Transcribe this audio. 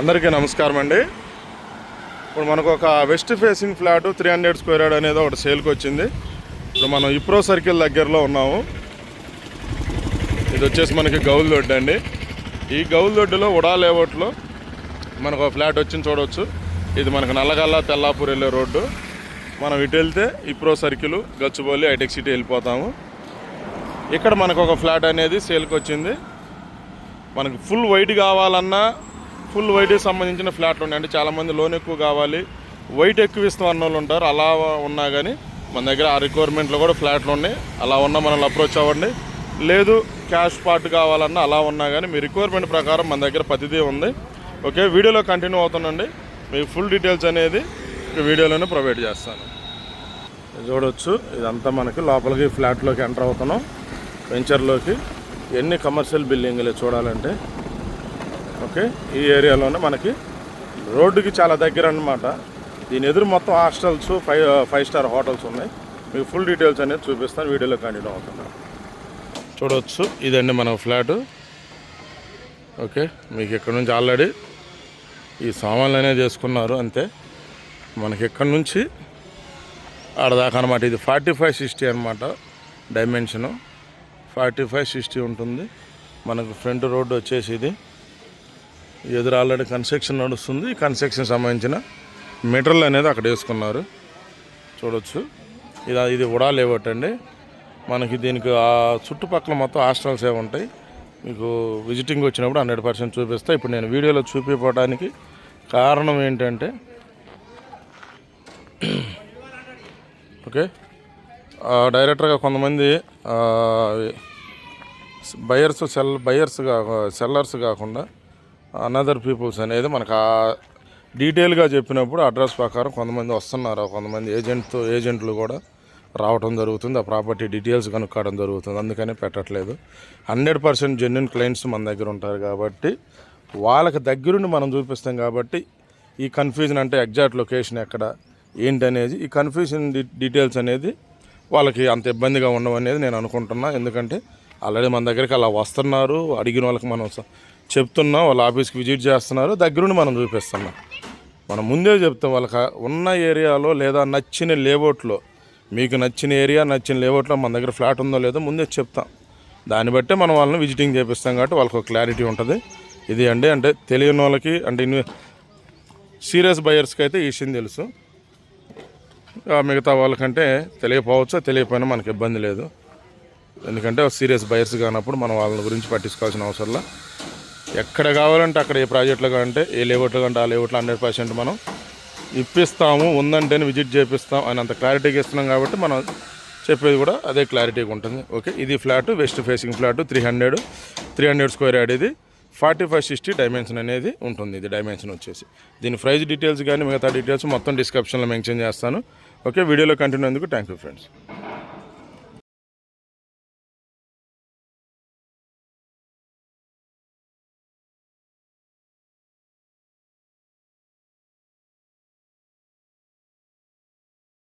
అందరికీ నమస్కారం అండి. ఇప్పుడు మనకు ఒక west facing flat three hundred square yard అనేది ఒకటి సేల్కి వచ్చింది. ఇప్పుడు మనం ఇప్రో సర్కిల్ దగ్గరలో ఉన్నాము. ఇది వచ్చేసి మనకి గౌల్ దొడ్డు అండి. ఈ గౌల్ దొడ్డులో ఉడా లేఅవుట్లో మనకు ఒక ఫ్లాట్ వచ్చింది చూడవచ్చు ఇది మనకు నల్లగల్ల తెల్లాపూర్ వెళ్ళే రోడ్డు. మనం ఇటు వెళ్తే Wipro circle Gachibowli hitech city వెళ్ళిపోతాము. ఇక్కడ మనకు ఒక ఫ్లాట్ అనేది సేల్కి వచ్చింది. మనకు ఫుల్ వైట్ కావాలన్నా ఫుల్ వైట్కి సంబంధించిన ఫ్లాట్లు ఉన్నాయి. అంటే చాలామంది లోన్ ఎక్కువ కావాలి. వైట్ ఎక్కువ ఇస్తాం అన్న వాళ్ళు ఉంటారు. అలా ఉన్నా కానీ మన దగ్గర ఆ రిక్వైర్మెంట్లో కూడా ఫ్లాట్లు ఉన్నాయి. అలా ఉన్నా మనల్ని అప్రోచ్ అవ్వండి. లేదు క్యాష్ పార్ట్ కావాలన్నా అలా ఉన్నా కానీ మీ రిక్వైర్మెంట్ ప్రకారం మన దగ్గర ప్రతిదీ ఉంది. ఓకే వీడియోలో కంటిన్యూ అవుతానండి. మీకు ఫుల్ డీటెయిల్స్ అనేది వీడియోలోనే ప్రొవైడ్ చేస్తాను. చూడవచ్చు ఇదంతా మనకి లోపలికి ఫ్లాట్లోకి ఎంటర్ అవుతున్నాం. వెంచర్లోకి ఎన్ని కమర్షియల్ బిల్డింగ్లు చూడాలంటే ఓకే ఈ ఏరియాలోనే మనకి రోడ్డుకి చాలా దగ్గర అన్నమాట దీని ఎదురు మొత్తం hostels five five star hotels ఉన్నాయి. మీకు ఫుల్ డీటెయిల్స్ అనేది చూపిస్తాను వీడియోలో కంటిన్యూ అవుతున్నాను చూడవచ్చు ఇదండి మన ఫ్లాట్. ఓకే మీకు ఇక్కడ నుంచి ఆల్రెడీ ఈ సామాన్లు అనేది చేసుకున్నారు అంతే. మనకి ఇక్కడ నుంచి ఆడదాకా అనమాట ఇది ఫార్టీ ఫైవ్ సిక్స్టీ అనమాట డైమెన్షను. ఫార్టీ ఫైవ్ సిక్స్టీ ఉంటుంది. మనకు ఫ్రంట్ రోడ్డు వచ్చేసి ఇది. ఎదురు ఆల్రెడీ కన్స్ట్రక్షన్ నడుస్తుంది. ఈ కన్స్ట్రక్షన్ సంబంధించిన మెటీరియల్ అనేది అక్కడ వేసుకున్నారు. చూడొచ్చు. ఇది ఇది ఉడా మనకి దీనికి ఆ చుట్టుపక్కల మొత్తం హాస్టల్స్ ఏ ఉంటాయి. మీకు విజిటింగ్ వచ్చినప్పుడు హండ్రెడ్ పర్సెంట్ చూపిస్తా. ఇప్పుడు నేను వీడియోలో చూపించడానికి కారణం ఏంటంటే ఓకే. డైరెక్టర్గా కొంతమంది బయర్స్ సెల్ బయర్స్ కా సెల్లర్స్ కాకుండా అనదర్ పీపుల్స్ అనేది మనకు ఆ డీటెయిల్గా చెప్పినప్పుడు అడ్రస్ ప్రకారం కొంతమంది వస్తున్నారు. కొంతమంది ఏజెంట్తో ఏజెంట్లు కూడా రావడం జరుగుతుంది. ఆ ప్రాపర్టీ డీటెయిల్స్ కనుక్కోవడం జరుగుతుంది. అందుకనే పెట్టట్లేదు. హండ్రెడ్ పర్సెంట్ జెన్యున్ క్లయింట్స్ మన దగ్గర ఉంటారు కాబట్టి వాళ్ళకి దగ్గరుండి మనం చూపిస్తాం కాబట్టి ఈ కన్ఫ్యూజన్ అంటే ఎగ్జాక్ట్ లొకేషన్ ఎక్కడ ఏంటనేది ఈ కన్ఫ్యూజన్ డీటెయిల్స్ అనేది వాళ్ళకి అంత ఇబ్బందిగా ఉండవనేది నేను అనుకుంటున్నా. ఎందుకంటే ఆల్రెడీ మన దగ్గరికి అలా వస్తున్నారు. అడిగిన వాళ్ళకి మనం చెప్తున్నాం వాళ్ళ ఆఫీస్కి విజిట్ చేస్తున్నారు. దగ్గరుండి మనం చూపిస్తున్నాం. మనం ముందే చెప్తాం వాళ్ళకి ఉన్న ఏరియాలో లేదా నచ్చిన లేఅవుట్లో మీకు నచ్చిన ఏరియా నచ్చిన లేఅవుట్లో మన దగ్గర ఫ్లాట్ ఉందో లేదో ముందే చెప్తాం. దాన్ని బట్టే మనం వాళ్ళని విజిటింగ్ చేపిస్తాం కాబట్టి వాళ్ళకి ఒక క్లారిటీ ఉంటుంది. ఇది అండి అంటే తెలియని వాళ్ళకి అంటే ఇన్వె సీరియస్ బయర్స్కి అయితే ఈ విషయం తెలుసు. ఆ మిగతా వాళ్ళకంటే తెలియకపోవచ్చు తెలియకపోయినా మనకి ఇబ్బంది లేదు. ఎందుకంటే సీరియస్ బయర్స్ కానప్పుడు మనం వాళ్ళ గురించి పట్టించుకోవాల్సిన అవసరంలా ఎక్కడ కావాలంటే అక్కడ ఏ ప్రాజెక్టులో కంటే ఏ లేఅవుట్లో కంటే ఆ లేఅవుట్లో హండ్రెడ్ పర్సెంట్ మనం ఇప్పిస్తాము ఉందంటేనే విజిట్ చేపిస్తాం అని అంత క్లారిటీగా ఇస్తున్నాం కాబట్టి మనం చెప్పేది కూడా అదే క్లారిటీగా ఉంటుంది. ఓకే ఇది flat west facing flat three hundred three hundred square yard ఇది. ఫార్టీ ఫైవ్ సిక్స్టీ డైమెన్షన్ అనేది ఉంటుంది ఇది డైమెన్షన్ వచ్చేసి. దీని ప్రైస్ డీటెయిల్స్ కానీ మిగతా డీటెయిల్స్ మొత్తం డిస్క్రిప్షన్లో మెన్షన్ చేస్తాను. ఓకే వీడియోలో కంటిన్యూ అందుకు థ్యాంక్ యూ ఫ్రెండ్స్